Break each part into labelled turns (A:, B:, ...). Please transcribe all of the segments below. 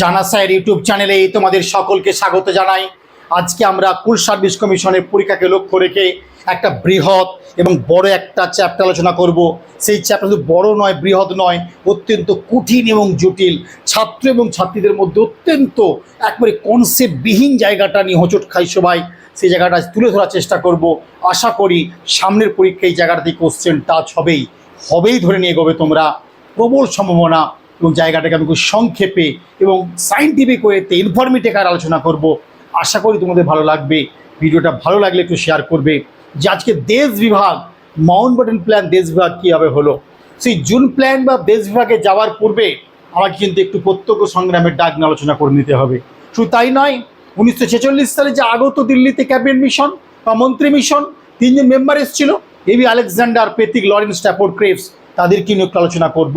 A: জানা sir YouTube চ্যানেলে তোমাদের সকলকে স্বাগত জানাই। আজকে আমরা কুল সার্ভিস কমিশনের পরীক্ষাকে লক্ষ্য রেখে একটা বৃহৎ এবং বড় একটা চ্যাপ্টার আলোচনা করব। সেই চ্যাপ্টার শুধু বড় নয়, বৃহৎ নয়, অত্যন্ত কঠিন এবং জটিল। ছাত্র এবং ছাত্রীদের মধ্যে অত্যন্ত একবারে কনসেপ্টবিহীন জায়গাটা নিয়ে হোঁচট খাই সবাই। সেই জায়গাটা তুলে ধরার চেষ্টা করব। আশা করি সামনের পরীক্ষায় এই জায়গাটাতে কোশ্চেন টাচ হবেই। হবেই ধরে নিয়ে গবে তোমরা। প্রবল সম্ভাবনা এবং জায়গাটাকে আমি খুব সংক্ষেপে এবং সাইন্টিফিক ওয়েতে ইনফরমেটিভ আর আলোচনা করব। আশা করি তোমাদের ভালো লাগবে। ভিডিওটা ভালো লাগলে একটু শেয়ার করবে। যে আজকে দেশ বিভাগ মাউন্ট বাটন প্ল্যান দেশ বিভাগ কীভাবে হলো? সেই জুন প্ল্যান বা দেশ বিভাগে যাওয়ার পূর্বে আমাকে কিন্তু একটু প্রত্যক্ষ সংগ্রামের ডাক নিয়ে আলোচনা করে নিতে হবে। শুধু তাই নয়, উনিশশো ছেচল্লিশ সালে যে আগত দিল্লিতে ক্যাবিনেট মিশন বা মন্ত্রী মিশন তিনজন মেম্বার এসেছিল A V Alexander Pethick Lawrence Stafford Cripps তাদেরকে নিয়ে একটু আলোচনা করব।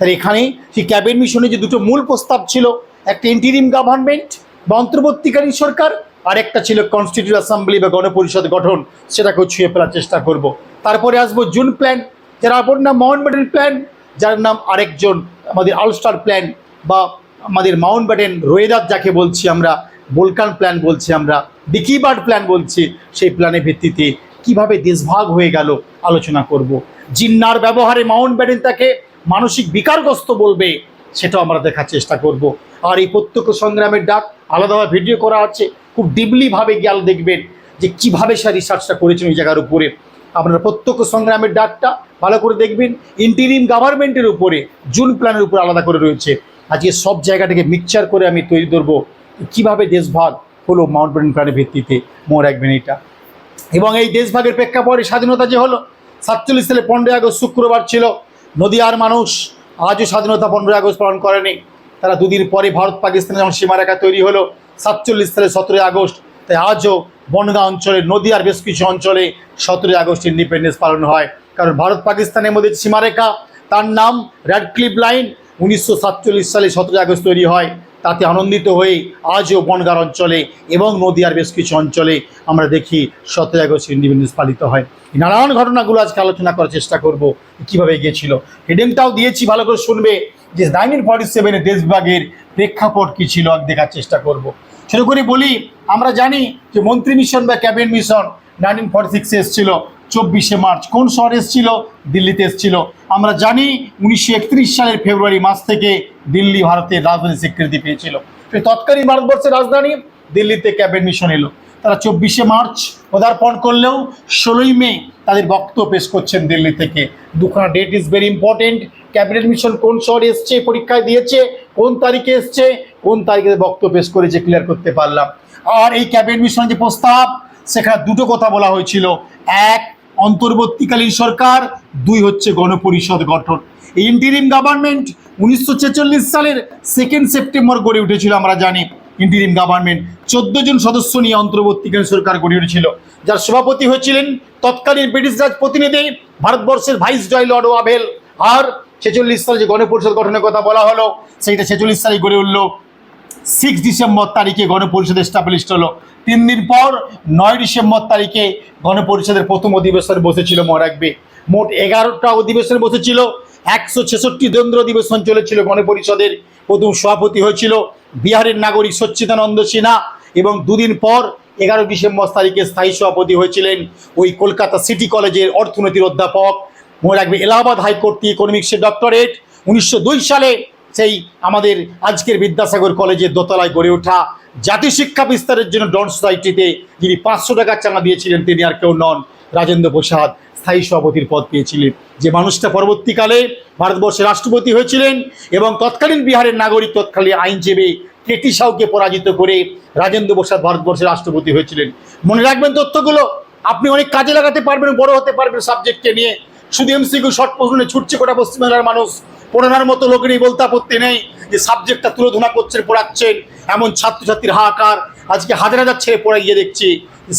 A: তাহলে এখানে সেই ক্যাবিনেট মিশনে যে দুটো মূল প্রস্তাব ছিল, একটা ইন্টিরিম গভর্নমেন্ট বা অন্তর্বর্তীকালীন সরকার, আর একটা ছিল কনস্টিটিউট অ্যাসেম্বলি বা গণপরিষদ গঠন, সেটাকেও ছুঁয়ে ফেলার চেষ্টা করব। তারপরে আসব জুন প্ল্যান যার অপর নাম মাউন্ট ব্যাটেন প্ল্যান যার নাম আরেকজন আমাদের অলস্টার প্ল্যান বা আমাদের মাউন্ট ব্যাটেন রোয়েদার যাকে বলছি আমরা বোলকান প্ল্যান বলছি আমরা ডিকিবার্ড প্ল্যান বলছি, সেই প্ল্যানের ভিত্তিতে কীভাবে দেশভাগ হয়ে গেল, আলোচনা করব। জিন্নার ব্যবহারে মাউন্ট ব্যাটেন তাকে মানসিক বিকারগ্রস্ত বলবে, সেটাও আমরা দেখার চেষ্টা করব। আর এই প্রত্যক্ষ সংগ্রামের ডাক আলাদাভাবে ভিডিও করা আছে, খুব ডিপলিভাবে গেল দেখবেন যে কীভাবে সে রিসার্চটা করেছেন ওই জায়গার উপরে। আপনারা প্রত্যক্ষ সংগ্রামের ডাকটা ভালো করে দেখবেন ইন্টিরিম গভর্নমেন্টের উপরে জুন প্ল্যানের উপর আলাদা করে রয়েছে। আজকে সব জায়গাটাকে মিক্সচার করে আমি তৈরি করব কীভাবে দেশভাগ হলো মাউন্ট প্ল্যানের ভিত্তিতে মোর রাখবেন এটা। এবং এই দেশভাগের প্রেক্ষাপটে স্বাধীনতা যে হলো, সাতচল্লিশ সালে পনেরোই আগস্ট শুক্রবার ছিল নদিয়ার মানুষ আজও স্বাধীনতা পনেরোই আগস্ট পালন করেনি। তারা দুদিন পরে ভারত পাকিস্তানে যখন সীমারেখা তৈরি হলো, সাতচল্লিশ সালে সতেরোই আগস্ট, তাই আজও বনগাঁ অঞ্চলে, নদিয়ার বেশ কিছু অঞ্চলে সতেরোই আগস্ট ইন্ডিপেন্ডেন্স পালন হয়। কারণ ভারত পাকিস্তানের মধ্যে সীমারেখা, তার নাম রেড ক্লিপ লাইন উনিশশো সাতচল্লিশ সালে সতেরোই আগস্ট তৈরি হয়। তাতে আনন্দিত হয়ে আজও বনগার অঞ্চলে এবং নদীয়ার বেশ কিছু অঞ্চলে আমরা দেখি সতেরোই আগস্ট ইন্ডিপেন্ডেন্স পালিত হয়। নানান ঘটনাগুলো আজকে আলোচনা করার চেষ্টা করব, কীভাবে গিয়েছিল হেডিংটাও দিয়েছি, ভালো করে শুনবে যে নাইনটিন ফর্টি সেভেনে দেশ বিভাগের প্রেক্ষাপট কী ছিল দেখার চেষ্টা করব। শুরু করে, বলি, আমরা জানি যে মন্ত্রী মিশন বা ক্যাবিনেট মিশন নাইনটিন ফর্টি সিক্সে এসেছিল, চব্বিশে মার্চ। কোন শহরে এসেছিল? দিল্লিতে এসেছিল। আমরা জানি উনিশশো একত্রিশ সালের ফেব্রুয়ারি মাস থেকে দিল্লি ভারতের রাজধানী স্বীকৃতি পেয়েছিল। তৎকালীন ভারতবর্ষের রাজধানী দিল্লিতে ক্যাবিনেট মিশন এলো। তারা চব্বিশে মার্চ পদার্পণ করলেও ষোলোই মে তাদের বক্তব্য পেশ করছেন দিল্লি থেকে। দুখানা date is very important cabinet mission কোন শহরে এসছে, পরীক্ষায় দিয়েছে, কোন তারিখে এসছে, কোন তারিখে বক্তব্য পেশ করেছে ক্লিয়ার করতে পারলাম। আর এই ক্যাবিনেট মিশনের যে প্রস্তাব, সেখানে দুটো কথা বলা হয়েছিল। এক অন্তর্বর্তীকালীন সরকার, দুই হচ্ছে গণপরিষদ গঠন। এই ইন্টিরিম গভর্নমেন্ট উনিশশো ছেচল্লিশ সালের সেকেন্ড সেপ্টেম্বর গড়ে উঠেছিল, আমরা জানি। ইন্টিরিম গভর্নমেন্ট চোদ্দ জন সদস্য নিয়ে অন্তর্বর্তীকালীন সরকার গড়ে উঠেছিল। যার সভাপতি হয়েছিলেন তৎকালীন ব্রিটিশ রাজ প্রতিনিধি ভারতবর্ষের ভাইস জয় লর্ড ওয়াভেল। আর ছেচল্লিশ সালে যে গণপরিষদ গঠনের কথা বলা হলো, সেইটা ছেচল্লিশ সালে গড়ে উঠল। সিক্স ডিসেম্বর তারিখে গণপরিষদ এস্টাবলিশড হলো। তিন দিন পর নয় ডিসেম্বর তারিখে গণপরিষদের প্রথম অধিবেশন বসেছিল মনে রাখবে মোট এগারোটা অধিবেশন বসেছিল, একশো ছেষট্টি দন্দ্র অধিবেশন চলেছিল গণপরিষদের। প্রথম সভাপতি হয়েছিল বিহারের নাগরিক সচ্চিদানন্দ সিনহা এবং দুদিন পর এগারো ডিসেম্বর তারিখে স্থায়ী সভাপতি হয়েছিলেন ওই কলকাতা সিটি কলেজের অর্থনীতির অধ্যাপক মনে রাখবে এলাহাবাদ হাইকোর্ট থেকে ইকোনমিক্সের ডক্টরেট উনিশশো দুই সালে সেই আমাদের আজকের বিদ্যাসাগর কলেজের দোতলায় গড়ে ওঠা জাতীয় শিক্ষা বিস্তারের জন্য ডন সোসাইটিতে যিনি পাঁচশো টাকা চাঁদা দিয়েছিলেন, তিনি আর কেউ নন। রাজেন্দ্র প্রসাদ স্থায়ী সভাপতির পদ পেয়েছিলেন। যে মানুষটা পরবর্তীকালে ভারতবর্ষের রাষ্ট্রপতি হয়েছিলেন এবং তৎকালীন বিহারের নাগরিক, তৎকালীন আইনজীবী কেটি সাউকে পরাজিত করে রাজেন্দ্র প্রসাদ ভারতবর্ষের রাষ্ট্রপতি হয়েছিলেন। মনে রাখবেন তথ্যগুলো, আপনি অনেক কাজে লাগাতে পারবেন, বড় হতে পারবেন সাবজেক্টকে নিয়ে। শুধু এমসিকিউ শর্ট প্রশ্নে ছুটছে কোটা পশ্চিমবাংলার মানুষ। পড়ানোর মতো লোকেরই বলতে আপত্তি নেই যে সাবজেক্টটা তুলোধনা করছেন পড়াচ্ছেন। এমন ছাত্রছাত্রীর হাহাকার। আজকে হাজার হাজার ছেলে পড়ে গিয়ে দেখছি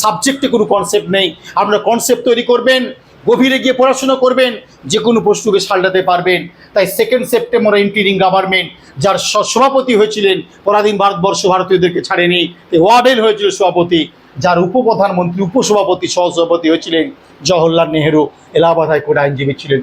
A: সাবজেক্টে কোনো কনসেপ্ট নেই। আপনারা কনসেপ্ট তৈরি করবেন, গভীরে গিয়ে পড়াশোনা করবেন, যে কোনো প্রশ্নকে সালটাতে পারবেন। তাই সেকেন্ড সেপ্টেম্বর ইন্টিরিং গভর্নমেন্ট যার সভাপতি হয়েছিলেন পরাধীন ভারতবর্ষ ভারতীয়দেরকে ছাড়েনি ওয়াবেল হয়েছিল সভাপতি, যার উপপ্রধানমন্ত্রী, উপসভাপতি, সহসভাপতি হয়েছিলেন জওহরলাল নেহেরু। এলাহাবাদ হাইকোর্ট আইনজীবী ছিলেন।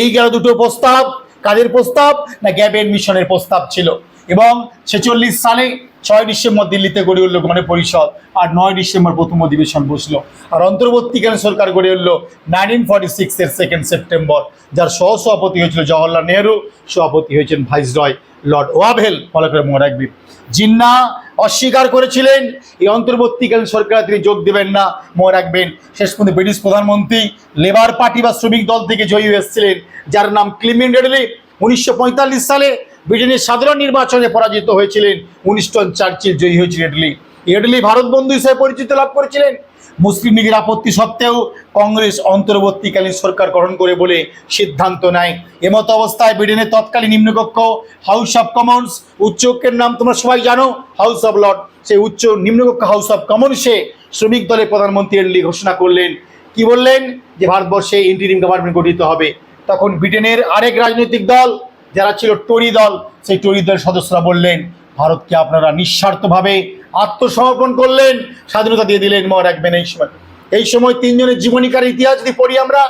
A: এই গেল দুটো প্রস্তাব। কাদের প্রস্তাব না গ্যাবের মিশনের প্রস্তাব ছিল? এবং ছেচল্লিশ সালে ছয় ডিসেম্বর দিল্লিতে গড়ে উঠল মানে পরিষদ, আর নয় ডিসেম্বর প্রথম অধিবেশন বসল। আর অন্তর্বর্তীকালীন সরকার গড়ে উঠল নাইনটিন ফর্টি সিক্সের সেকেন্ড সেপ্টেম্বর যার সহ সভাপতি হয়েছিল জওয়াহরলাল নেহরু, সভাপতি হয়েছেন ভাইসরয় লর্ড ওয়াভেল ফলো করে মনে রাখবি জিন্না অস্বীকার করেছিলেন, এই অন্তর্বর্তীকালীন সরকার তিনি যোগ দেবেন না মনে রাখবেন শেষ পর্যন্ত ব্রিটিশ প্রধানমন্ত্রী লেবার পার্টি বা শ্রমিক দল থেকে জয়ী এসেছিলেন, যার নাম ক্লিমেন্ট রেডলি। উনিশশো পঁয়তাল্লিশ সালে ব্রিটেনের সাধারণ নির্বাচনে পরাজিত হয়েছিলেন উনিস্টন চার্চিল জয়ী হয়েছিলেন রেডলি। রেডলি ভারত বন্ধু হিসেবে পরিচিত লাভ করেছিলেন। মুসলিম লীগের আপত্তি সত্ত্বেও কংগ্রেস অন্তর্বর্তীকালীন সরকার গঠন করে বলে সিদ্ধান্ত নেয়। এমতো অবস্থায় ব্রিটেনের তৎকালীন নিম্নকক্ষ হাউস অব কমন্স উচ্চকের নাম তোমরা সবাই জানো, হাউস অফ লর্ড। সেই উচ্চ নিম্নকক্ষ হাউস অফ কমন্সে শ্রমিক দলের প্রধানমন্ত্রী এডলি ঘোষণা করলেন। কি বললেন? যে ভারতবর্ষে ইন্টারিম গভর্নমেন্ট গঠিত হবে। তখন ব্রিটেনের আরেক রাজনৈতিক দল, যারা ছিল টরি দল, সেই টরি দলের সদস্যরা বললেন, ভারতকে আপনারা নিঃস্বার্থভাবে আত্মসমর্পণ করলেন। স্বাধীনতা দিয়ে দিলেন রাখবেন এই সময় এই সময় তিনজনের জীবনীকার ইতিহাস যদি পড়ি আমরা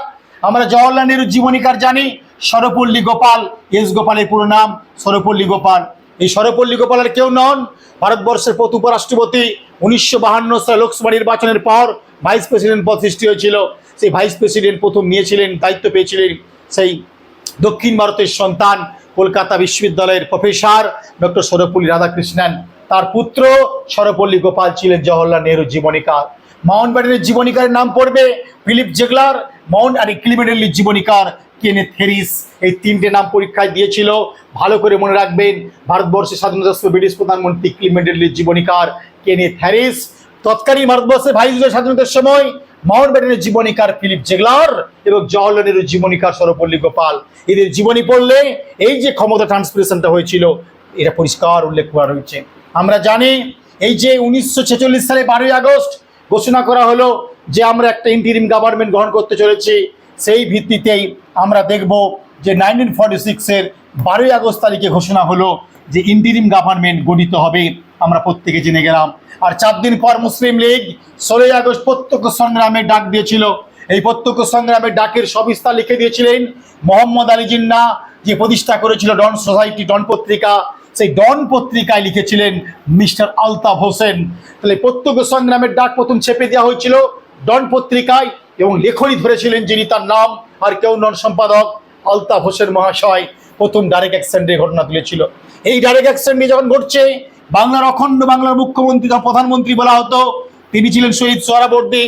A: আমরা জওয়াহরলাল নেহরুর জীবনীকার জানি, সরপল্লী গোপাল, এস গোপালের পুরো নাম সরপল্লী গোপাল। এই সরপল্লী গোপালের কেউ নন, ভারতবর্ষের প্রথম উপরাষ্ট্রপতি উনিশশো বাহান্ন সালে লোকসভা নির্বাচনের পর ভাইস প্রেসিডেন্ট পদ সৃষ্টি হয়েছিল। সেই ভাইস প্রেসিডেন্ট প্রথম নিয়েছিলেন, দায়িত্ব পেয়েছিলেন সেই দক্ষিণ ভারতের সন্তান কলকাতা বিশ্ববিদ্যালয়ের প্রফেসর ডক্টর সরপল্লী রাধাকৃষ্ণন। তার পুত্র সরপল্লী গোপাল ছিলেন জওহরলাল নেহরু জীবনীকার। মাউন্ট ব্যাটেনের জীবনীকারের নাম পড়বে ফিলিপ জেগলার। মাউন্ট আর ক্লিমেডেলির জীবনীকার কেনেথ হেরিস এই তিনটে নাম পরীক্ষায় দিয়েছিল। ভালো করে মনে রাখবেন ভারতবর্ষের স্বাধীনতা ব্রিটিশ প্রধানমন্ত্রী ক্লিমেডেলির জীবনীকার কেনেথ হ্যারিস। তৎকালীন ভারতবর্ষের ভাইসরয় স্বাধীনতার সময় মাউন্ট ব্যাটেনের জীবনীকার ফিলিপ জেগলার এবং জওয়াহরলাল নেহরুর জীবনীকার সরপল্লী গোপাল। এদের জীবনী পড়লে এই যে ক্ষমতা ট্রান্সফারেশনটা হয়েছিল, এটা পরিষ্কার উল্লেখ করা রয়েছে আমরা জানি, এই যে উনিশশো ছেচল্লিশ সালে বারোই আগস্ট ঘোষণা করা হলো যে আমরা একটা ইন্টিরিম গভর্নমেন্ট গ্রহণ করতে চলেছি। সেই ভিত্তিতেই আমরা দেখব যে নাইনটিন ফর্টি সিক্সের বারোই আগস্ট তারিখে ঘোষণা হলো যে ইন্টিরিম গভর্নমেন্ট গঠিত হবে। আমরা প্রত্যেকে জেনে গেলাম। আর চার দিন পর মুসলিম লীগ ষোলোই আগস্ট প্রত্যক্ষ সংগ্রামের ডাক দিয়েছিল। এই প্রত্যক্ষ সংগ্রামের ডাকের সবিস্তার লিখে দিয়েছিলেন মোহাম্মদ আলী জিন্না, যে প্রতিষ্ঠা করেছিল ডন সোসাইটি ডন পত্রিকা। সেই ডন পত্রিকায় লিখেছিলেন মিস্টার আলতাফ হোসেন। তাহলে প্রত্যক্ষ সংগ্রামের ডাক প্রথম ছেপে দেওয়া হয়েছিল ডন পত্রিকায় এবং লেখনী ধরেছিলেন যিনি তার নাম, আর কেউ নন সম্পাদক, আলতাফ হোসেন মহাশয়। প্রথম ডাইরেক্ট অ্যাক্সিডেন্টের ঘটনা তুলেছিল। এই ডাইরেক্ট অ্যাক্সিডেন্ট যখন ঘটছে, বাংলার অখণ্ড বাংলার মুখ্যমন্ত্রী বা প্রধানমন্ত্রী বলা হতো, তিনি ছিলেন শহীদ সোহরাবর্দী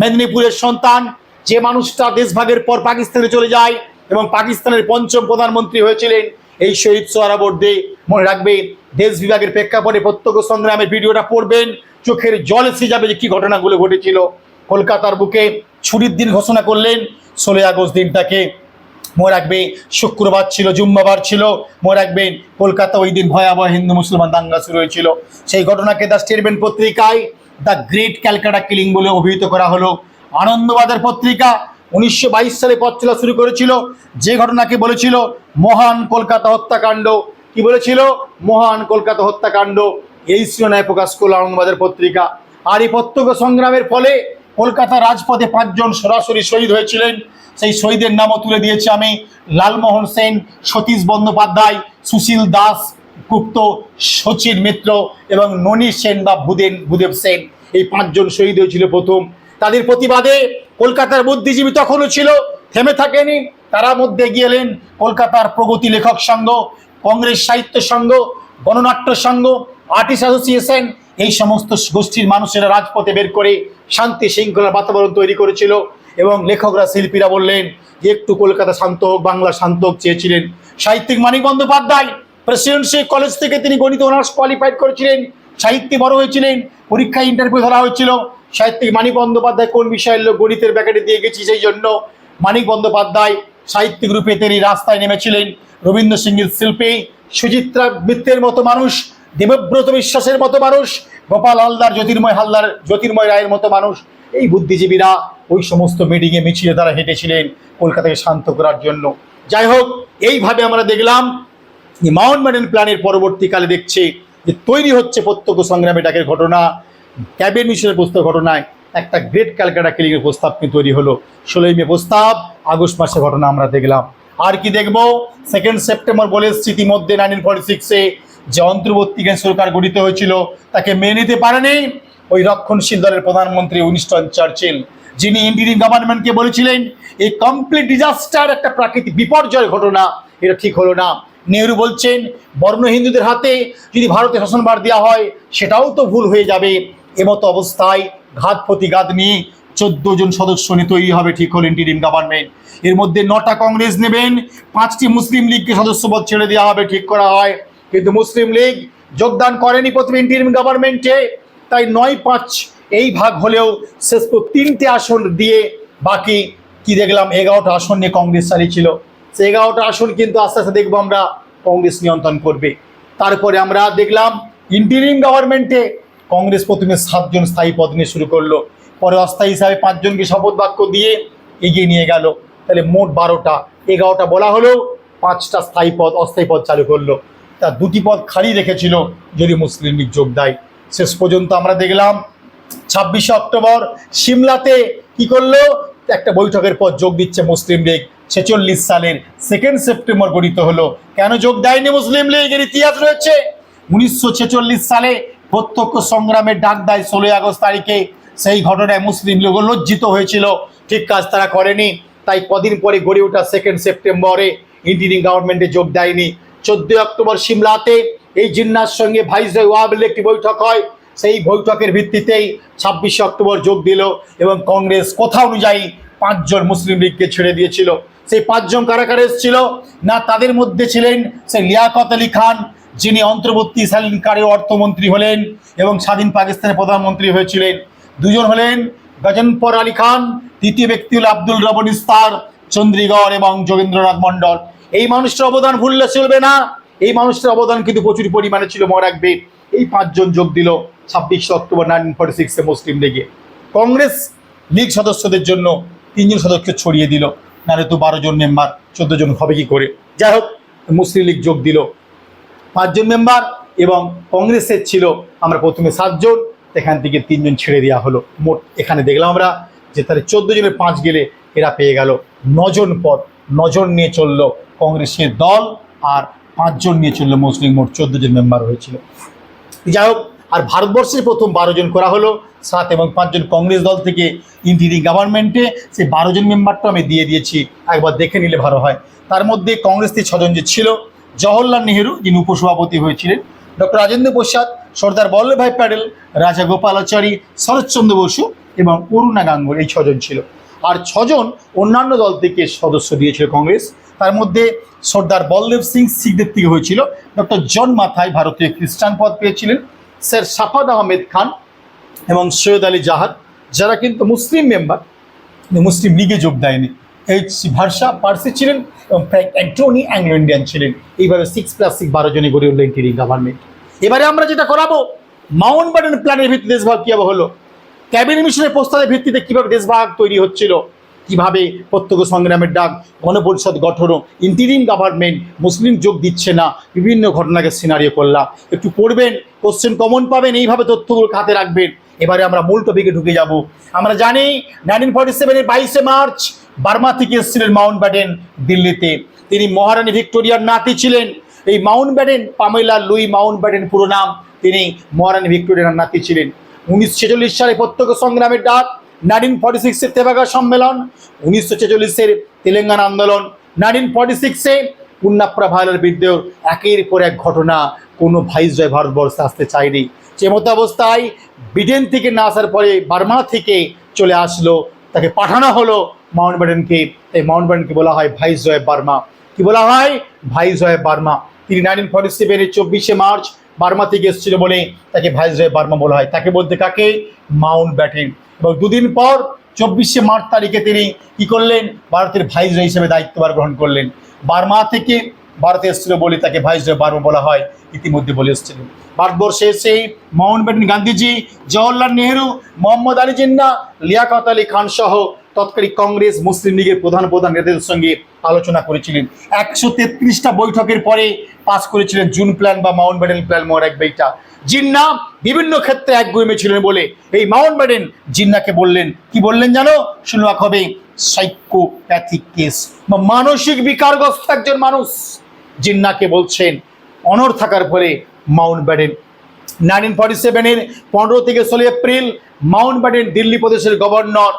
A: মেদিনীপুরের সন্তান। যে মানুষটা দেশভাগের পর পাকিস্তানে চলে যায় এবং পাকিস্তানের পঞ্চম প্রধানমন্ত্রী হয়েছিলেন এই শহীদ সোহরাবর্দী মনে রাখবে, দেশ বিভাগের প্রেক্ষাপটে প্রত্যক্ষ সংগ্রামের ভিডিওটা পড়বেন, চোখের জল এসে যাবে যে কী ঘটনাগুলো ঘটেছিল। কলকাতার বুকে ছুটির দিন ঘোষণা করলেন, ষোলোই আগস্ট দিনটাকে মনে রাখবে, শুক্রবার ছিল, জুম্মাবার ছিল, মনে রাখবেন কলকাতা ওই দিন ভয়াবহ হিন্দু মুসলমান দাঙ্গা শুরু হয়েছিল। সেই ঘটনাকে দ্য স্টেটমেন্ট পত্রিকায় দ্য গ্রেট ক্যালকাটা কিলিং বলে অভিহিত করা হলো। আনন্দবাজার পত্রিকা উনিশশো বাইশ সালে পথ চলা শুরু করেছিল। যে ঘটনাকে বলেছিল, মহান কলকাতা হত্যাকাণ্ড। কি বলেছিল? মহান কলকাতা হত্যাকাণ্ড। এই শিরোনায় প্রকাশ করল আনন্দবাজার পত্রিকা। আর এই প্রত্যক্ষ সংগ্রামের ফলে কলকাতা রাজপথে পাঁচজন সরাসরি শহীদ হয়েছিলেন। সেই শহীদের নামও তুলে দিয়েছি আমি। লালমোহন সেন, সতীশ বন্দ্যোপাধ্যায়, সুশীল দাস, গুপ্ত সচিন মিত্র এবং ননী সেন বা ভূদেন ভূদেব সেন। এই পাঁচজন শহীদ হয়েছিল প্রথম। তাদের প্রতিবাদে কলকাতার বুদ্ধিজীবী তখনও ছিল, থেমে থাকেনি। তারা মধ্যে গিয়েলেন কলকাতার প্রগতি লেখক সংঘ, কংগ্রেস সাহিত্য সংঘ, গণনাট্য সংঘ, আর্টিস্ট অ্যাসোসিয়েশন, এই সমস্ত গোষ্ঠীর মানুষেরা রাজপথে বের করে শান্তি শৃঙ্খলার বাতাবরণ তৈরি করেছিল এবং লেখকরা, শিল্পীরা বললেন যে একটু কলকাতা শান্ত হোক, বাংলা শান্ত হোক চেয়েছিলেন। সাহিত্যিক মানিক বন্দ্যোপাধ্যায় প্রেসিডেন্সি কলেজ থেকে তিনি গণিত অনার্স কোয়ালিফাইড করেছিলেন। সাহিত্যে বড় হয়েছিলেন, পরীক্ষায় ইন্টারভিউ ধরা হয়েছিল। সাহিত্যিক মানিক বন্দ্যোপাধ্যায় কোন বিষয়ের লোক গণিতের ব্যাকেটে দিয়ে গেছি সেই জন্য মানিক বন্দ্যোপাধ্যায় সাহিত্যিক রূপে তিনি রাস্তায় নেমেছিলেন। রবীন্দ্র সিংহের শিল্পী, সুচিত্রা মিত্রের মতো মানুষ, দেবব্রত বিশ্বাসের মতো মানুষ, গোপাল হালদার, জ্যোতির্ময় হালদার, জ্যোতির্ময় রায়ের মতো মানুষ। এই বুদ্ধিজীবীরা ওই সমস্ত মিটিংয়ে মিছিলে তারা হেঁটেছিলেন কলকাতাকে শান্ত করার জন্য। যাই হোক, এইভাবে আমরা দেখলাম মাউন্ট ব্যাটেন প্ল্যানের পরবর্তীকালে দেখছে যে তৈরি হচ্ছে প্রত্যক্ষ সংগ্রামে ডাকের ঘটনা। ক্যাবিনেট মিশনের প্রস্তাব ঘটনায় একটা গ্রেট ক্যালকাটা কিলিংয়ের প্রস্তাব কিন্তু তৈরি হলো। ষোলোই মে প্রস্তাব, আগস্ট মাসে ঘটনা আমরা দেখলাম। আর কি দেখব? সেকেন্ড সেপ্টেম্বর বলে ইতিমধ্যে নাইনটিন ফর্টি সিক্সে যে অন্তর্বর্তীকালীন সরকার গঠিত হয়েছিল, তাকে মেনে নিতে পারেনি ওই রক্ষণশীল দলের প্রধানমন্ত্রী উইনস্টন চার্চিল, যিনি ইন্ডিয়ান গভর্নমেন্টকে বলেছিলেন এই কমপ্লিট ডিজাস্টার একটা প্রাকৃতিক বিপর্যয় ঘটনা, এটা ঠিক হলো না। নেহরু বলছেন, বর্ণ হিন্দুদের হাতে যদি ভারতে শাসনভার দেওয়া হয়, সেটাও তো ভুল হয়ে যাবে। এমতো অবস্থায় ঘাত প্রতিঘাত নিয়ে চোদ্দ জন সদস্য নিয়ে তৈরি হবে ঠিক হল ইন্টিরিম গভর্নমেন্ট এর মধ্যে নটা কংগ্রেস নেবেন, পাঁচটি মুসলিম লীগকে সদস্যপদ ছেড়ে দেওয়া হবে, ঠিক করা হয়। কিন্তু মুসলিম লীগ যোগদান করেনি প্রথমে ইন্টিরিম গভর্নমেন্টে তাই নয় পাঁচ এই ভাগ হলেও শেষ তিনটে আসন দিয়ে বাকি কি দেখলাম, এগারোটা আসন নিয়ে কংগ্রেস চালিয়েছিল। সে এগারোটা আসন কিন্তু আস্তে আস্তে দেখব আমরা কংগ্রেস নিয়ন্ত্রণ করবে। তারপরে আমরা দেখলাম ইন্টিরিম গভর্নমেন্টে কংগ্রেস প্রথমে সাতজন স্থায়ী পদ নিয়ে শুরু করল, পরে অস্থায়ী হিসাবে পাঁচজনকে শপথ বাক্য দিয়ে এগিয়ে নিয়ে গেল। তাহলে মোট বারোটা, এগারোটা বলা হলেও পাঁচটা স্থায়ী পদ, অস্থায়ী পদ চালু করল। তা দুটি পদ খালি রেখেছিল যদি মুসলিম লীগ যোগ দেয়। শেষ পর্যন্ত আমরা দেখলাম, ছাব্বিশে অক্টোবর সিমলাতে কি করল? একটা বৈঠকের পর যোগ দিচ্ছে মুসলিম লীগ। ছেচল্লিশ সালের সেকেন্ড সেপ্টেম্বর গঠিত হলো। কেন যোগ দেয়নি মুসলিম লীগ এর ইতিহাস রয়েছে? উনিশশো ছেচল্লিশ সালে প্রত্যক্ষ সংগ্রামের ডাক দেয় ষোলোই আগস্ট তারিখে। সেই ঘটনায় মুসলিম লীগ লজ্জিত হয়েছিল। ঠিক কাজ তারা করেনি। তাই কদিন পরে গড়ে ওঠা সেকেন্ড সেপ্টেম্বরে ইন্ডিয়ান গভর্নমেন্টে যোগ দেয়নি। চোদ্দই অক্টোবর সিমলাতে এই জিন্নার সঙ্গে ভাইসরয় ওয়াবেল একটি বৈঠক হয়। সেই বৈঠকের ভিত্তিতেই ছাব্বিশে অক্টোবর যোগ দিল এবং কংগ্রেস কোথা অনুযায়ী পাঁচজন মুসলিম লীগকে ছেড়ে দিয়েছিল। সেই পাঁচজন কারাগারে এসেছিল? না তাদের মধ্যে ছিলেন সেই লিয়াকত আলী খান যিনি অন্তর্বর্তী সালিনকারের অর্থমন্ত্রী হলেন এবং স্বাধীন পাকিস্তানের প্রধানমন্ত্রী হয়েছিলেন। দুজন হলেন গজনপর আলী খান, তৃতীয় ব্যক্তি হল আব্দুল রবন ইস্তার চন্দ্রীগড় এবং যোগেন্দ্রনাথ মণ্ডল। এই মানুষটার অবদান ভুললে চলবে না। এই মানুষটার অবদান কিন্তু প্রচুর পরিমাণে ছিল, মনে রাখবে। এই পাঁচজন যোগ দিল ছাব্বিশে অক্টোবর নাইনটিন ফর্টি সিক্সে মুসলিম লীগে। কংগ্রেস লীগ সদস্যদের জন্য তিনজন সদস্য ছড়িয়ে দিল। নাহলে তো বারো জন মেম্বার, চোদ্দ জন হবে কি করে? যাই হোক, মুসলিম লীগ যোগ দিল। পাঁচজন মেম্বার এবং কংগ্রেসের ছিল আমরা প্রথমে সাতজন, এখান থেকে তিনজন ছেড়ে দেওয়া হলো। মোট এখানে দেখলাম আমরা যে তাহলে চোদ্দ জনের পাঁচ গেলে এরা পেয়ে গেল। নজন পদ, নজন নিয়ে চলল কংগ্রেসের দল আর পাঁচজন নিয়ে চলল মুসলিম। মোট চোদ্দ জন মেম্বার হয়েছিল। যাই হোক, আর ভারতবর্ষের প্রথম বারো জন করা হলো। সাত এবং পাঁচজন কংগ্রেস দল থেকে ইন্ডিয়ান গভর্নমেন্টে সেই বারো জন মেম্বারটা আমি দিয়ে দিয়েছি। একবার দেখে নিলে ভালো হয়। তার মধ্যে কংগ্রেস থেকে ছজন যে ছিল জওহরলাল নেহেরু, যিনি উপসভাপতি হয়েছিলেন, ডক্টর রাজেন্দ্র প্রসাদ, সর্দার বল্লভভাই প্যাটেল, রাজা গোপালাচারী, শরৎচন্দ্র বসু এবং অরুণা গাঙ্গুলি, এই ছজন ছিল। আর ছজন অন্যান্য দল থেকে সদস্য দিয়েছিল কংগ্রেস। তার মধ্যে সর্দার বল্লভ সিং শিখদের থেকে হয়েছিল, ডক্টর জন মাথায় ভারতীয় খ্রিস্টান পদ পেয়েছিলেন, স্যার সাফাদ আহমেদ খান এবং সৈয়দ আলী জাহাদ, যারা কিন্তু মুসলিম মেম্বার মুসলিম লীগে যোগ দেয়নি। এইচ ভারসা পার্সি ছিলেন অ্যান্টনি অ্যাংলো ইন্ডিয়ান ছিলেন। এইভাবে সিক্স প্লাস সিক্স বারো জনে গড়ে উঠলেন টিরি গভর্নমেন্ট এবারে আমরা যেটা করাবো মাউন্ট ব্যাটেন প্ল্যানের ভিত্তিতে দেশভাগ কীভাবে হলো? ক্যাবিনেট মিশনের প্রস্তাবের ভিত্তিতে কীভাবে দেশভাগ তৈরি হচ্ছিল? কীভাবে প্রত্যক্ষ সংগ্রামের ডাক, গণপরিষদ গঠন ইন্টিরিম গভর্নমেন্ট মুসলিম যোগ দিচ্ছে না, বিভিন্ন ঘটনাকে সিনারিও করলাম। একটু পড়বেন কোশ্চেন কমন পাবেন, এইভাবে তথ্যগুলো হাতে রাখবেন। এবারে আমরা মূল টপিকে ঢুকে যাব। আমরা জানি নাইনটিন ফর্টি সেভেনের বাইশে মার্চ বার্মা থেকে এসেছিলেন মাউন্ট ব্যাটেন দিল্লিতে। তিনি মহারানী ভিক্টোরিয়ার নাতি ছিলেন। এই Mountbatten Pamela Louis Mountbatten পুরো নাম তিনি মহারানী ভিক্টোরিয়ার নাতি ছিলেন। উনিশশো ছেচল্লিশ সালে প্রত্যক্ষ সংগ্রামের ডাক, নাইনটিন ফর্টি সিক্সের তেবাগা সম্মেলন, উনিশশো ছেচল্লিশের তেলেঙ্গানা আন্দোলন, নাইনটিন ফর্টি সিক্সে পুন্নাপ্রা ভাইলার বিরুদ্ধেও একের পর এক ঘটনা, কোনো ভাইসরয় ভারতবর্ষে আসতে চায়নি। যে মতো অবস্থায়, ব্রিটেন থেকে না আসার পরে বার্মা থেকে চলে আসলো, তাকে পাঠানো হলো মাউন্ট ব্যাটেনকে এই মাউন্ট ব্যাটেনকে বলা হয় ভাইসরয় বার্মা। কি বলা হয়? Viceroy Burma. তিনি নাইনটিন ফর্টি সেভেনের চব্বিশে মার্চ বার্মা থেকে এসেছিল বলে তাকে ভাইসরয় বার্মা বলা হয়। তাকে বলতে কাকে? মাউন্ট ব্যাটেন এবং দুদিন পর চব্বিশে মার্চ তারিখে তিনি কি করলেন? ভারতের ভাইসরয় হিসেবে দায়িত্বভার গ্রহণ করলেন। বার্মা থেকে ভারতে এসেছিল বলে তাকে ভাইসরয় বার্মা বলা হয়, ইতিমধ্যে বলে এসেছিলেন ভারতবর্ষে এসে মাউন্ট ব্যাটেন গান্ধীজি, জওয়াহরলাল নেহরু, মোহাম্মদ আলী জিন্না, লিয়াকত আলী খান সহ তৎকালীন কংগ্রেস, মুসলিম লীগের প্রধান প্রধান নেতাদের সঙ্গে আলোচনা করেছিলেন। একশো তেত্রিশটা বৈঠকের পরে পাস করেছিলেন জুন প্ল্যান বা মাউন্ট ব্যাটেন প্ল্যান মোর এক বইটা জিন্না বিভিন্ন ক্ষেত্রে একগুয়েমে ছিলেন বলে এই মাউন্ট ব্যাটেন জিন্নাকে বললেন। কি বললেন জানো? শুনবা হবে। Psychopathic case. বা মানসিক বিকারগ্রস্ত একজন মানুষ। জিন্নাকে বলছেন অনর থাকার ফলে মাউন্ট ব্যাটেন নাইনটিন ফর্টি সেভেনের পনেরো থেকে ষোলো এপ্রিল মাউন্ট ব্যাটেন দিল্লি প্রদেশের গভর্নর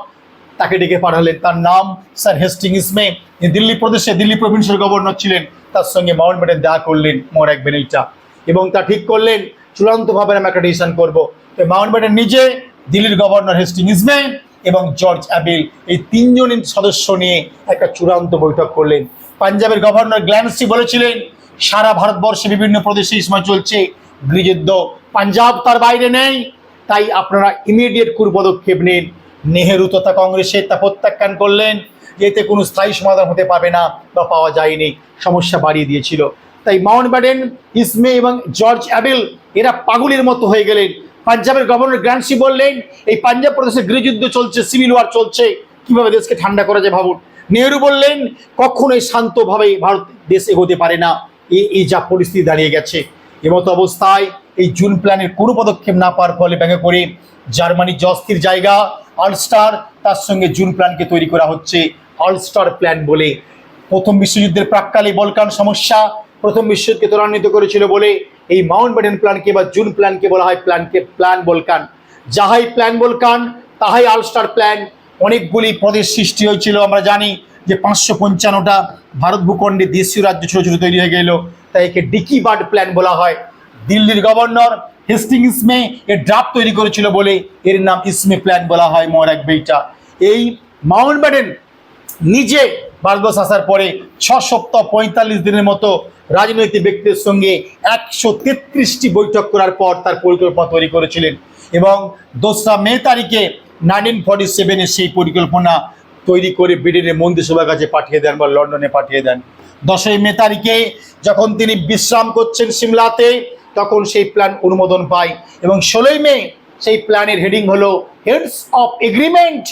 A: তাকে ডেকে পাঠালেন। তার নাম স্যার হেস্টিং ইসমে। দিল্লি প্রদেশে দিল্লি প্রভিন্সের গভর্নর ছিলেন। তার সঙ্গে মাউন্ট ব্যাটেন দেখা করলেন মোরাক বেনিটা এবং তা ঠিক করলেন, চূড়ান্তভাবে আমি একটা ডিসিশন করব। তো মাউন্ট ব্যাটেন নিজে দিল্লির গভর্নর হেস্টিং ইসমে এবং জর্জ অ্যাবিল এই তিনজন সদস্য নিয়ে একটা চূড়ান্ত বৈঠক করলেন। পাঞ্জাবের গভর্নর গ্ল্যান্সি বলেছিলেন, সারা ভারতবর্ষে বিভিন্ন প্রদেশে এই সময় চলছে গৃহযুদ্ধ। পাঞ্জাব তার বাইরে নেই, তাই আপনারা ইমিডিয়েট পদক্ষেপ নিন। নেহেরু তথা কংগ্রেসের তা প্রত্যাখ্যান করলেন, এতে কোনো স্থায়ী সমাধান হতে পারবে না বা পাওয়া যায়নি, সমস্যা বাড়িয়ে দিয়েছিল। তাই মাউন্ট ব্যাডেন, ইসমে এবং জর্জ অ্যাবেল এরা পাগলের মতো হয়ে গেলেন। পাঞ্জাবের গভর্নর গ্রান্সি বললেন, এই পাঞ্জাব প্রদেশে গৃহযুদ্ধ চলছে, সিভিল ওয়ার চলছে, কীভাবে দেশকে ঠান্ডা করা যায় ভাবুন। নেহরু বললেন, কখনোই শান্তভাবে ভারত দেশ এগোতে পারে না। এই যা পরিস্থিতি দাঁড়িয়ে গেছে। এমতো অবস্থায় এই জুন প্ল্যানের কোনো পদক্ষেপ না পাওয়ার ফলে ব্যাঙ্গে করে জার্মানির যে অস্থির জায়গা, আলস্টার, তার সঙ্গে জুন প্ল্যানকে তৈরি করা হচ্ছে অলস্টার প্ল্যান বলে। প্রথম বিশ্বযুদ্ধের প্রাককালে বলকান সমস্যা প্রথম বিশ্বযুদ্ধকে ত্বরান্বিত করেছিল বলে এই মাউন্ট ব্যাটেন প্ল্যানকে বা জুন প্ল্যানকে বলা হয় প্ল্যানকে প্ল্যান বলকান। যাহাই প্ল্যান বলকান, তাহাই আলস্টার প্ল্যান অনেকগুলি প্রদেশ সৃষ্টি হয়েছিল। আমরা জানি যে পাঁচশো পঞ্চান্নটা ভারত ভূখণ্ডে দেশীয় রাজ্য ছোটো ছোটো তৈরি হয়ে গেল। তাই একে ডিকি বার্ড প্ল্যান বলা হয়। দিল্লির গভর্নর হেস্টিং ইসমে এর ড্রাফট তৈরি করেছিল বলে এর নাম ইসমে প্ল্যান বলা হয় মোরাক বেইটা এই মাউন্ট ব্যাটেন নিজে ভারতবর্ষ আসার পরে ছ সপ্তাহ পঁয়তাল্লিশ দিনের মতো রাজনৈতিক ব্যক্তিদের সঙ্গে একশো তেত্রিশটি বৈঠক করার পর তার পরিকল্পনা তৈরি করেছিলেন এবং দোসরা মে তারিখে নাইনটিন ফর্টি সেভেনে সেই পরিকল্পনা তৈরি করে ব্রিটেনের মন্ত্রিসভার কাছে পাঠিয়ে দেন বা লন্ডনে পাঠিয়ে দেন। দশই মে তারিখে যখন তিনি বিশ্রাম করছেন সিমলাতে, তখন সেই প্ল্যান অনুমোদন পায় এবং ষোলোই মে সেই প্ল্যানের হেডিং হলো হেডস অফ এগ্রিমেন্ট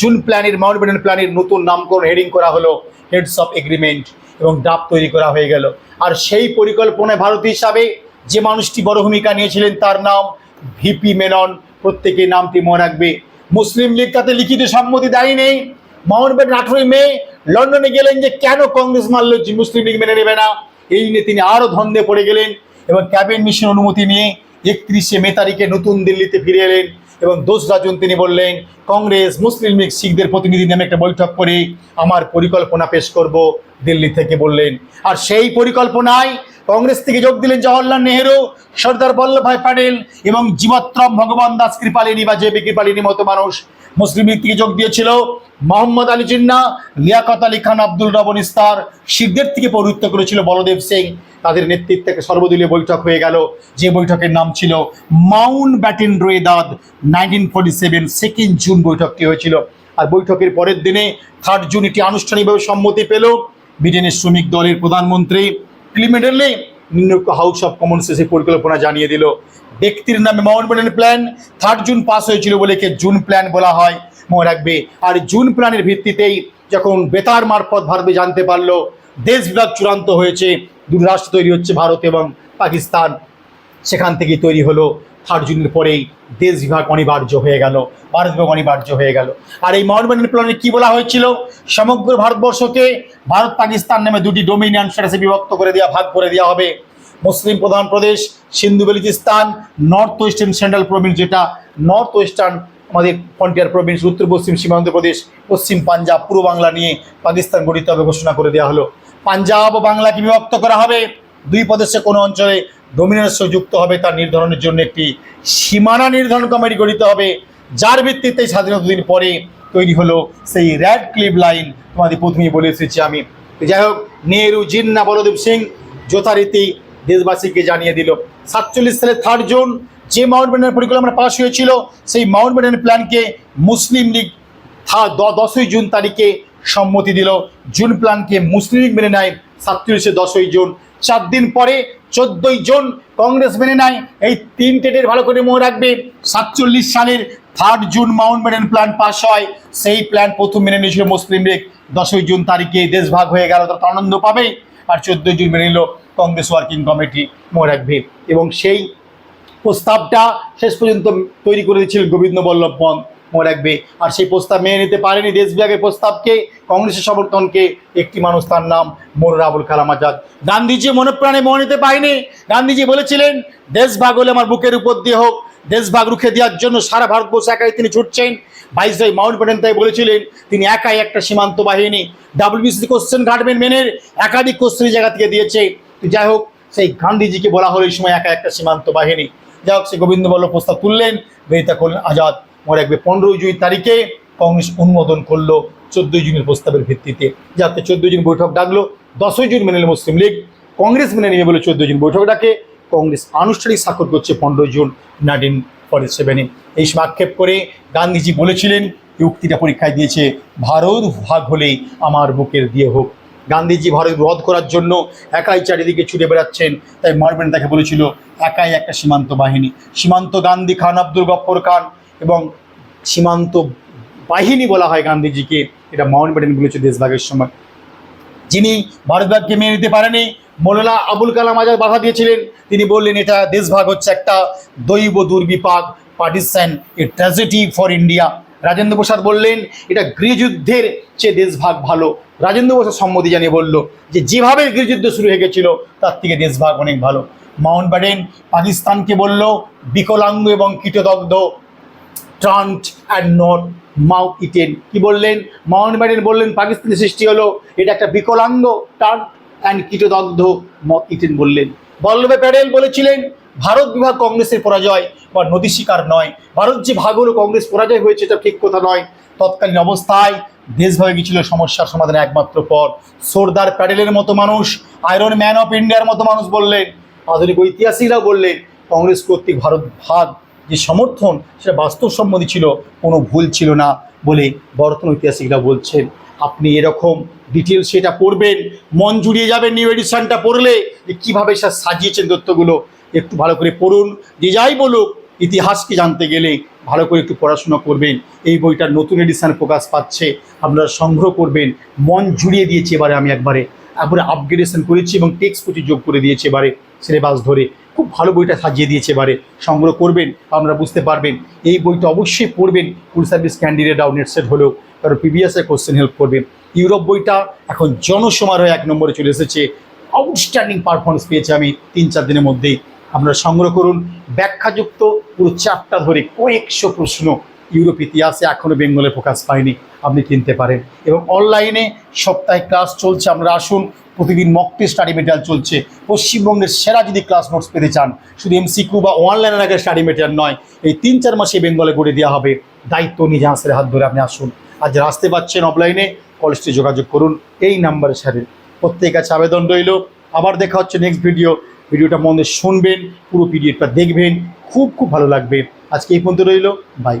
A: জুন প্ল্যানের, মাউন্ট ব্যাটেন প্ল্যানের নতুন নামকরণ হেডিং করা হলো হেডস অফ এগ্রিমেন্ট এবং ডাব তৈরি করা হয়ে গেল। আর সেই পরিকল্পনায় ভারত হিসাবে যে মানুষটি বড় ভূমিকা নিয়েছিলেন তার নাম ভিপি মেনন প্রত্যেকের নামটি মনে রাখবে। মুসলিম লীগ তাতে লিখিত সম্মতি দেয় নেই মাউন্ট ব্যাটেন আঠেরোই মে লন্ডনে গেলেন যে কেন কংগ্রেস মানল মুসলিম লীগ মেনে নেবে না? এই নিয়ে তিনি আরও ধন্দে পড়ে গেলেন এবং ক্যাবিনেট মিশন অনুমতি নিয়ে একত্রিশে মে তারিখে নতুন দিল্লিতে ফিরে এলেন এবং দোসরা জুন তিনি বললেন, কংগ্রেস, মুসলিম লীগ, শিখদের প্রতিনিধি নামে একটা বৈঠক করে, আমার পরিকল্পনা পেশ করব দিল্লি থেকে বললেন। আর সেই পরিকল্পনায় কংগ্রেস থেকে যোগ দিলেন জওয়াহরলাল নেহেরু, সর্দার বল্লভভাই প্যাটেল এবং জীবত্রম ভগবান দাস কৃপালিনী বা জেবি কৃপালিনী মতো মানুষ মুসলিম লীগ থেকে যোগ দিয়েছিল। মোহাম্মদ আলী জিন্না, লিয়াকত আলী খান, আব্দুল রবন ইস্তার শিখদের থেকে পৌরহিত্য করেছিল বলদেব সিং। তাদের নেতৃত্বে সর্বদলীয় বৈঠক হয়ে গেল। যে বৈঠকের নাম ছিল মাউন্ট ব্যাটেন রোয়েদাদ nineteen forty seven second June বৈঠকটি হয়েছিল। আর বৈঠকের পরের দিনে থার্ড জুন এটি আনুষ্ঠানিকভাবে সম্মতি পেল। ব্রিটেনের শ্রমিক দলের প্রধানমন্ত্রী ক্লিমেডেলে নিম্নক্ষ হাউস অফ কমন্সে সেই পরিকল্পনা জানিয়ে দিল। ব্যক্তির নামে Mountbatten plan third June pass হয়েছিল বলে একে জুন প্ল্যান বলা হয়। মনে রাখবে, আর জুন প্ল্যানের ভিত্তিতেই যখন বেতার মারফত ভারতে জানতে পারল, দেশ বিভাগ চূড়ান্ত হয়েছে দুরাষ্ট্র তৈরি হচ্ছে ভারত এবং পাকিস্তান। সেখান থেকেই তৈরি হলো। থার্ড জুনের পরেই দেশ বিভাগ অনিবার্য হয়ে গেল, ভারত বিভাগ অনিবার্য হয়ে গেল। আর এই মাউন্টব্যাটেন প্ল্যানে কী বলা হয়েছিল? সমগ্র ভারতবর্ষকে ভারত পাকিস্তান নামে দুটি ডোমিনিয়ন স্ট্যাটাসে বিভক্ত করে দেওয়া ভাগ করে দেওয়া হবে। মুসলিম প্রধান প্রদেশ, Sindhu Baluchistan north western central province যেটা নর্থ ওয়েস্টার্ন আমাদের ফ্রন্টিয়ার প্রভিন্স উত্তর পশ্চিম সীমান্ত প্রদেশ, পশ্চিম পাঞ্জাব, পূর্ব বাংলা নিয়ে পাকিস্তান গঠিত হবে ঘোষণা করে দেওয়া হলো। পাঞ্জাব ও বাংলাকে বিভক্ত করা হবে। দুই প্রদেশে কোনো অঞ্চলে ডোমিনেন্স যুক্ত হবে তার নির্ধারণের জন্য একটি সীমানা নির্ধারণ কমিটি গঠিত হবে, যার ভিত্তিতে স্বাধীনতা দিন পরে তৈরি হলো সেই র্যাড ক্লিপ লাইন তোমাদের প্রথমেই বলে এসেছি আমি। যাই হোক, নেহরু, জিন্না বলদেব সিং যথারীতি দেশবাসীকে জানিয়ে দিল, সাতচল্লিশ সালের থার্ড জুন যে মাউন্ট ব্যাটেনের পরিকল্পনা পাশ হয়েছিল, সেই মাউন্ট ব্যাটেন প্ল্যানকে মুসলিম লীগ দশই জুন তারিখে সম্মতি দিল। জুন প্ল্যানকে মুসলিম লীগ মেনে নেয় সাতচল্লিশে দশই জুন। চার দিন পরে চোদ্দই জুন কংগ্রেস মেনে নেয়। এই তিন টেটের ভালো করে মনে রাখবে, সাতচল্লিশ সালের third June Mountbatten plan pass হয়। সেই প্ল্যান প্রথম মেনে নিয়েছিল মুসলিম লীগ। দশই জুন তারিখে দেশ ভাগ হয়ে গেল, তারা আনন্দ পাবে। আর চোদ্দই জুন মেনে নিল কংগ্রেস ওয়ার্কিং কমিটি, মনে রাখবে। এবং সেই প্রস্তাবটা শেষ পর্যন্ত তৈরি করে দিয়েছিলেন গোবিন্দ বল্লভ পন্ত মনে রাখবে। আর সেই প্রস্তাব মেনে নিতে পারেনি দেশ বিভাগের প্রস্তাবকে, কংগ্রেসের সমর্থনকে একটি মানুষ তার নাম মোর আবুল কালাম আজাদ। গান্ধীজি মনে প্রাণে মনে নিতে পারেনি। গান্ধীজি বলেছিলেন, দেশ ভাগ হলে আমার বুকের উপর দিয়ে হোক। দেশ ভাগ রুখে দেওয়ার জন্য সারা ভারতবর্ষ একাই তিনি ছুটছেন। ভাইসরয় মাউন্ট ব্যাটেন তাই বলেছিলেন, তিনি একাই একটা সীমান্ত বাহিনী। ডাব্লিউবিসি কোশ্চেন গার্ডমেন্ট মেনের একাধিক কোশ্চেন জায়গা থেকে দিয়েছে। যাই হোক, সেই গান্ধীজিকে বলা হলো এই সময় একা একটা সীমান্ত বাহিনী। যাই হোক সে গোবিন্দ বল্লভ প্রস্তাব তুললেন বেরিতা করলেন আজাদ। মনে রাখবে পনেরোই জুন তারিখে কংগ্রেস অনুমোদন করল চোদ্দোই জুনের প্রস্তাবের ভিত্তিতে। যাতে চোদ্দোই জুন বৈঠক ডাকলো, দশই জুন মেনে মুসলিম লীগ, কংগ্রেস মেনে নিবে বলে চোদ্দোই জুন বৈঠক ডাকে, কংগ্রেস আনুষ্ঠানিক স্বাক্ষর করছে পনেরোই জুন নাইনটিন ফর্টি সেভেনে। এই আক্ষেপ করে গান্ধীজি বলেছিলেন উক্তিটা পরীক্ষায় দিয়েছে, ভারত ভাগ হলেই আমার বুকের দিয়ে হোক। গান্ধীজি ভারত রদ করার জন্য একাই চারিদিকে ছুটে বেড়াচ্ছেন, তাই মারবেন তাকে বলেছিল, একাই একটা সীমান্ত বাহিনী। সীমান্ত গান্ধী খান আব্দুল গপ্পর খান এবং সীমান্ত বাহিনী বলা হয় গান্ধীজিকে। এটা মাউন্ট ব্যাটেন বলেছে দেশভাগের সময়। যিনি ভারতভাগকে মেনে নিতে পারেনি, মৌলানা আবুল কালাম আজাদ বাধা দিয়েছিলেন। তিনি বললেন, এটা দেশভাগ হচ্ছে একটা দৈব দুর্বিপাক partition a tragedy for India Rajendra Prasad বললেন, এটা গৃহযুদ্ধের চেয়ে দেশভাগ ভালো। রাজেন্দ্র প্রসাদ সম্মতি জানিয়ে বলল যে, যেভাবে গৃহযুদ্ধ শুরু হয়ে গেছিল, তার থেকে দেশভাগ অনেক ভালো। মাউন্ট ব্যাটেন পাকিস্তানকে বলল, বিকলাঙ্গ এবং কীটদগ্ধ truncated and moth eaten কি বললেন? মাউন্ট ব্যাটেন বললেন, পাকিস্তানের সৃষ্টি হলো, এটা একটা বিকলাঙ্গ টান্ট অ্যান্ড কীটদগ্ধ মত ইটেন বললেন। বল্লভে প্যাটেল বলেছিলেন, ভারত বিভাগ কংগ্রেসের পরাজয় বা নদী শিকার নয়। ভারত যে ভাগ হলো কংগ্রেস পরাজয় হয়েছে, এটা ঠিক কথা নয়। তৎকালীন অবস্থায় দেশ দেশভাগে গিয়েছিল সমস্যার সমাধানের একমাত্র পথ। সর্দার প্যাটেলের মতো মানুষ আয়রন ম্যান অফ ইন্ডিয়ার মতো মানুষ বললেন। আধুনিক ঐতিহাসিকরাও বললেন, কংগ্রেস কর্তৃক ভারত ভাগ যে সমর্থন, সেটা বাস্তবসম্মতি ছিল, কোনো ভুল ছিল না বলে বর্তমান ঐতিহাসিকরা বলছেন। আপনি এরকম ডিটেলস সেটা পড়বেন, মন জুড়িয়ে যাবেন নিউ এডিশনটা পড়লে যে কীভাবে সে সাজিয়েছেন তথ্যগুলো, একটু ভালো করে পড়ুন, যে যাই বলুক, ইতিহাসকে জানতে গেলে ভালো করে একটু পড়াশোনা করবেন। এই বইটার নতুন এডিশন প্রকাশ পাচ্ছে, আপনারা সংগ্রহ করবেন, মন জুড়িয়ে দিয়েছি এবারে আমি একবারে। একবারে আপগ্রেডেশন করেছি এবং টেক্সট পুঁথি যোগ করে দিয়েছি এবারে সিলেবাস ধরে। খুব ভালো বইটা সাজিয়ে দিয়েছে এবারে। সংগ্রহ করবেন, আপনারা বুঝতে পারবেন। এই বইটা অবশ্যই পড়বেন, full service candidate out NET SET হলেও, কারণ প্রিভিয়াসের কোশ্চেন হেল্প করবেন। ইউরোপ বইটা এখন জনসমারোহে এক নম্বরে চলে এসেছে। আউটস্ট্যান্ডিং পারফরমেন্স পেয়েছে আমি তিন চার দিনের মধ্যেই। আপনারা সংগ্রহ করুন। ব্যাখ্যাযুক্ত পুরো চারটা ধরে কয়েকশো প্রশ্ন ইউরোপ ইতিহাসে এখনও বেঙ্গলে প্রকাশ পায়নি, আপনি কিনতে পারেন। এবং অনলাইনে সপ্তাহে ক্লাস চলছে আমরা আসুন প্রতিদিন মক স্টাডি মেটেরিয়াল চলছে। পশ্চিমবঙ্গের সেরা যদি ক্লাস নোটস পেতে চান, শুধু এমসিকিউ বা অনলাইনের আগে স্টাডি মেটেরিয়াল নয়, এই তিন চার মাসে বেঙ্গলে গড়ে দেওয়া হবে। দায়িত্ব নিজে হাসের হাত ধরে আপনি আসুন। আর যারা আসতে পারছেন অফলাইনে কলেজটি যোগাযোগ করুন, এই নাম্বারে স্যারের প্রত্যেক কাছে আবেদন রইল। আবার দেখা হচ্ছে নেক্সট ভিডিও ভিডিওটা মনে শুনবেন, পুরো পিডিএফটা দেখবেন। খুব খুব ভালো লাগবে। আজকে এই পর্যন্ত রইল। বাই